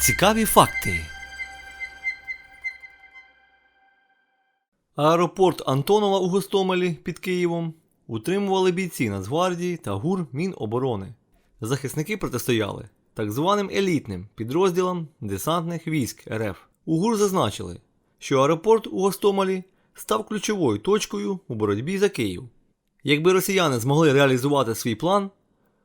Цікаві факти. Аеропорт Антонова у Гостомелі під Києвом утримували бійці Нацгвардії та ГУР Міноборони. Захисники протистояли так званим елітним підрозділам десантних військ РФ. У ГУР зазначили, що аеропорт у Гостомелі став ключовою точкою у боротьбі за Київ. Якби росіяни змогли реалізувати свій план,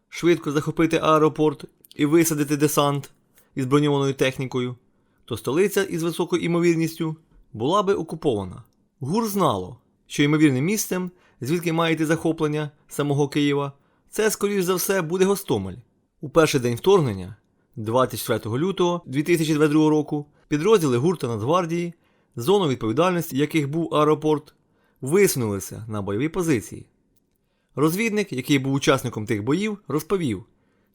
швидко захопити аеропорт і висадити десант із броньованою технікою, то столиця із високою імовірністю була би окупована. ГУР знало, що ймовірним місцем, звідки має йти захоплення самого Києва, це, скоріш за все, буде Гостомель. У перший день вторгнення, 24 лютого 2022 року, підрозділи ГУР та Нацгвардії, зону відповідальності яких був аеропорт, висунулися на бойові позиції. Розвідник, який був учасником тих боїв, розповів,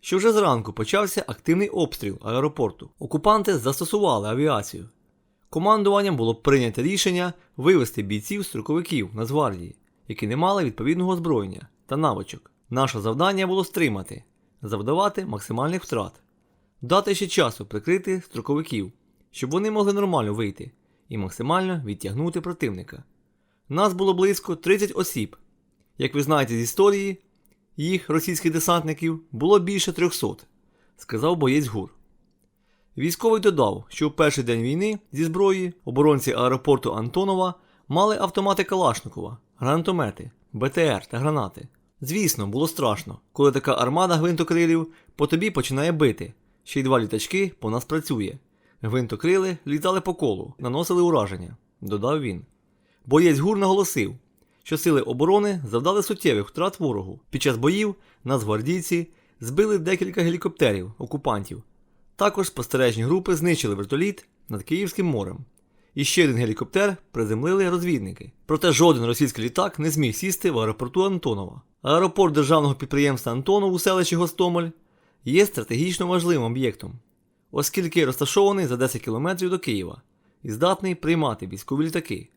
що вже зранку почався активний обстріл аеропорту. Окупанти застосували авіацію. Командуванням було прийнято рішення вивести бійців строковиків Нацгвардії, які не мали відповідного озброєння та навичок. Наше завдання було стримати, завдавати максимальних втрат, дати ще часу прикрити строковиків, щоб вони могли нормально вийти і максимально відтягнути противника. Нас було близько 30 осіб. Як ви знаєте з історії, їх російських десантників було більше 300, сказав боєць ГУР. Військовий додав, що в перший день війни зі зброї оборонці аеропорту Антонова мали автомати Калашникова, гранатомети, БТР та гранати. Звісно, було страшно, коли така армада гвинтокрилів по тобі починає бити, ще й два літачки по нас працює. Гвинтокрили літали по колу, наносили ураження, додав він. Боєць ГУР наголосив, що сили оборони завдали суттєвих втрат ворогу. Під час боїв нацгвардійці збили декілька гелікоптерів окупантів. Також спостережні групи знищили вертоліт над Київським морем. І ще один гелікоптер приземлили розвідники. Проте жоден російський літак не зміг сісти в аеропорту Антонова. Аеропорт державного підприємства Антонов у селищі Гостомель є стратегічно важливим об'єктом, оскільки розташований за 10 кілометрів до Києва і здатний приймати військові літаки.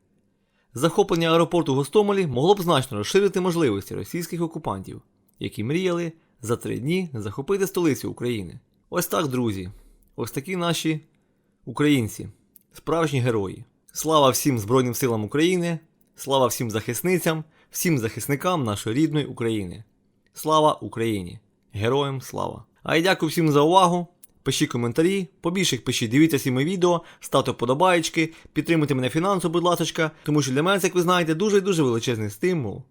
Захоплення аеропорту Гостомелі могло б значно розширити можливості російських окупантів, які мріяли за три дні захопити столицю України. Ось так, друзі. Ось такі наші українці, справжні герої. Слава всім Збройним силам України, слава всім захисницям, всім захисникам нашої рідної України. Слава Україні! Героям слава! А я дякую всім за увагу. Пишіть коментарі, побільше їх пишіть, дивіться всі мої відео, ставте вподобаєчки, підтримуйте мене фінансово, будь ласка, тому що для мене, як ви знаєте, дуже дуже величезний стимул.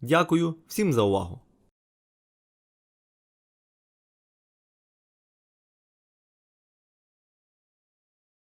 Дякую всім за увагу.